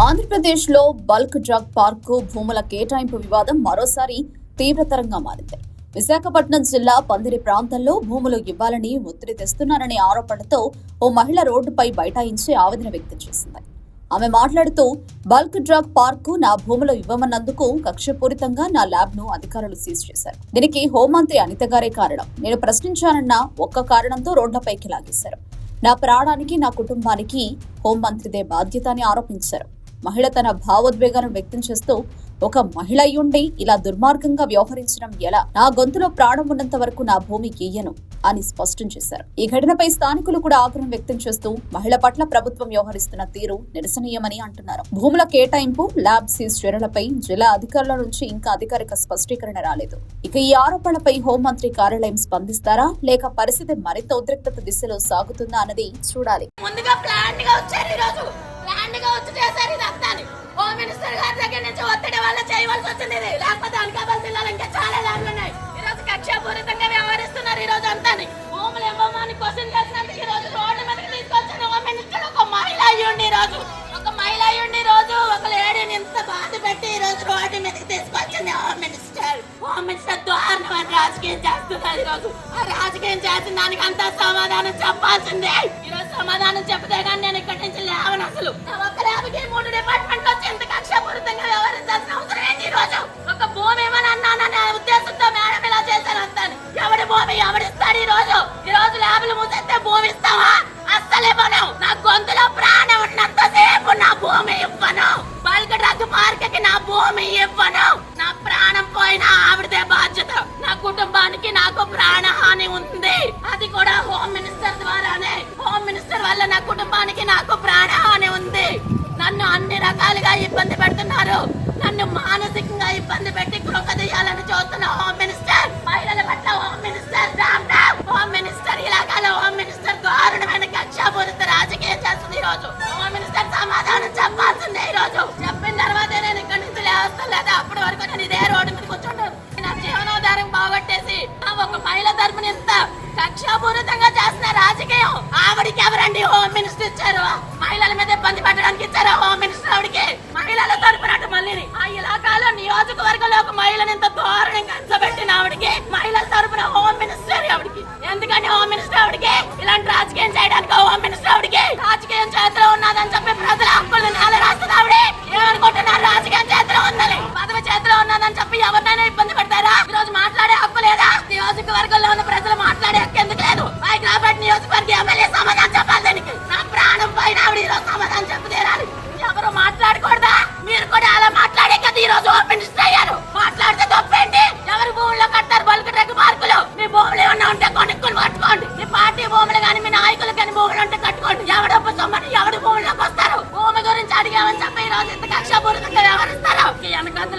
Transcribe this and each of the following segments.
ఆంధ్రప్రదేశ్లో bulk drug park భూముల కేటాయింపు వివాదం మరోసారి తీవ్రతరంగా మారింది. విశాఖపట్నం జిల్లా పందిరి ప్రాంతంలో భూములు ఇవ్వాలని ఒత్తిడి తెస్తున్నారనే ఆరోపణతో ఓ మహిళ రోడ్డుపై బైఠాయించి ఆవేదన వ్యక్తం చేసింది. ఆమె మాట్లాడుతూ బల్క్ డ్రగ్ పార్కు నా భూములు ఇవ్వమన్నందుకు కక్షపూరితంగా నా ల్యాబ్ను అధికారులు సీజ్ చేశారు. దీనికి హోంమంత్రి అనిత గారే కారణం. నేను ప్రశ్నించానన్న ఒక్క కారణంతో రోడ్లపైకి లాగేశారు. నా ప్రాణానికి నా కుటుంబానికి హోంమంత్రిదే బాధ్యత అని ఆరోపించారు. మహిళ తన భావోద్వేగాలను వ్యక్తం చేస్తూ ఒక మహిళ అయ్యుండి ఇలా దుర్మార్గంగా వ్యవహరించడం ఎలా? నా గొంతులో ప్రాణం ఉన్నంత వరకు నా భూమి గీయను అని స్పష్టం చేశారు. ఈ ఘటనపై స్థానికులు కూడా ఆగ్రహం వ్యక్తం చేస్తూ మహిళ పట్ల ప్రభుత్వం వ్యవహరిస్తున్న తీరు నిరసనీయమని అంటున్నారు. భూముల కేటాయింపు ల్యాబ్ సీజ్ చర్యలపై జిల్లా అధికారుల నుంచి ఇంకా అధికారిక స్పష్టీకరణ రాలేదు. ఇక ఈ ఆరోపణలపై హోంమంత్రి కార్యాలయం స్పందిస్తారా? లేక పరిస్థితి మరింత ఉద్రిక్తత దిశలో సాగుతుందా అన్నది చూడాలి. ముందుగా ప్లాన్గా వచ్చారు గ్రాండ్గా వచ్చి చేశారు ఇదంతా హోమ్ మినిస్టర్ గారి దగ్గర నుంచి ఒత్తిడి వల్ల చేయవలసి వచ్చింది ఇది. లేకపోతే అనకాపల్లి జిల్లాలో ఇంకా చాలా దారులు ఉన్నాయి. ఈ రోజు కక్షాపూరితంగా వ్యవహరిస్తున్నారు ఈ రోజు అంతా దారుణమైన రాజకీయం చేస్తున్నారు ఈరోజు ఆ రాజకీయం చేసిన దానికి అంతా సమాధానం చెప్పాల్సిందే. ఈరోజు సమాధానం చెప్తే కానీ నేను ఇక్కడి నుంచి లేవను అసలు. ఒక ఒక్క మూడు డిపార్ట్మెంట్ వచ్చి ఎంత కక్షపూరితంగా వ్యవహరించాల్సిన అవసరం ఏంటి ఈ రోజు ఒక భూమి ఏమని అన్నాననే ఉద్దేశంతో మేడం ఇలా చేశాను అంతాను ఎవడి భూమి ఎవడిస్తాడు ఈ రోజు ఈ రోజు ల్యాబ్లు మూసేస్తే భూమి ఇస్తావా? కుటుంబానికి నాకు ప్రాణహాని ఉంది. అది కూడా హోమ్ మినిస్టర్ ద్వారానే. హోమ్ మినిస్టర్ వల్ల నా కుటుంబానికి నాకు ప్రాణహాని ఉంది. నన్ను అన్ని రకాలుగా ఇబ్బంది పెడుతున్నారు. నన్ను మానసికంగా ఇబ్బంది పెట్టి కృంగదీయాలని చూస్తున్న హోమ్ మినిస్టర్ మహిళల పట్ల home minister Ram Ram. Home minister ఇలాకాల హోమ్ మినిస్టర్ దారుణమైన కక్షాపూరిత రాజకీయం చేస్తుంది ఈ రోజు హోమ్ మినిస్టర్ సమాధానం చెప్పాల్సిందే ఈ రోజు చెప్పిన తర్వాతే నేను ఇక్కడి నుంచి లేస్తాను లేదా అప్పటి వరకు నేను ఇదే రోడ్డు మీద కూర్చుంటాను నా జీవనాధారం బాగొట్టేసి ఆ ఒక మహిళ తరపున ఇంత కక్షాపూరితంగా చేస్తున్న రాజకీయం ఆవిడికి ఎవరండి హోమ్ మినిస్టర్ ఇచ్చారు? మహిళల మీద ఇబ్బంది పెట్టడానికి ఇచ్చారు హోమ్ మినిస్టర్ ఆవిడికి మహిళల తరపునట్టు మళ్ళీ ఆ ఇలాకాలో నియోజకవర్గంలో ఒక మహిళను ఇంత దారుణంగా అంచబెట్టిన ఆవిడికి మహిళల తరపున హోమ్ మినిస్టర్ ఆవిడికి ఎందుకని హోమ్ మినిస్టర్ ఆవిడికి ఇలాంటి రాజకీయం చేయడానికి హోమ్ మినిస్టర్ ఆవిడికి రాజకీయం చేతిలో ఉన్నదని చెప్పి ప్రజల హక్కులు నేల రాస్తుంది ఆవిడ ఏమనుకుంటున్నారు రాజకీయం చేతిలో ఉందని పదవి చేతిలో ఉన్నదని చెప్పి ఎవరినైనా ఇబ్బంది పెడతారా ఈ రోజు మాట్లాడే హక్కు లేదా నియోజకవర్గంలో ఉన్న ప్రజలు మాట్లాడే హక్కు ఎందుకు లేదు హైదరాబాద్ నియోజకవర్గ ఎమ్మెల్యే సమాధానం చెప్పాలి దీనికి నా ప్రాణం పైన సమాధానం చెప్పు తీరాలి ఎవరు మాట్లాడకూడదా? మీరు కూడా అలా మాట్లాడే కదా ఈ రోజు ఓపెన్ అయ్యారు. మాట్లాడితే తప్పేంటి? ఎవరు భూముల్లో కట్టారు బల్క్ డ్రగ్ పార్కులు మీ భూములు ఏమన్నా ఉంటే కొనుక్కొని పట్టుకోండి. మీ పార్టీ భూములు కానీ మీ నాయకులు కానీ భూములు ఉంటే కట్టుకోండి. ఎవడొప్ప సొమ్మని ఎవడు భూముల్లోకి వస్తారు? భూమి గురించి అడిగామని చెప్పి ఈ రోజు ఇంత కక్షపూరితంగా వ్యవహరిస్తారు? ఈ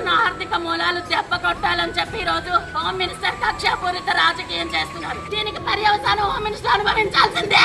ఉన్న ఆర్థిక మూలాలు దెబ్బ కొట్టాలని చెప్పి ఈ రోజు హోమ్ మినిస్టర్ కక్షపూరిత రాజకీయం చేస్తున్నారు. దీనికి పర్యవసానం హోమ్ మినిస్టర్ అనుభవించాల్సిందే.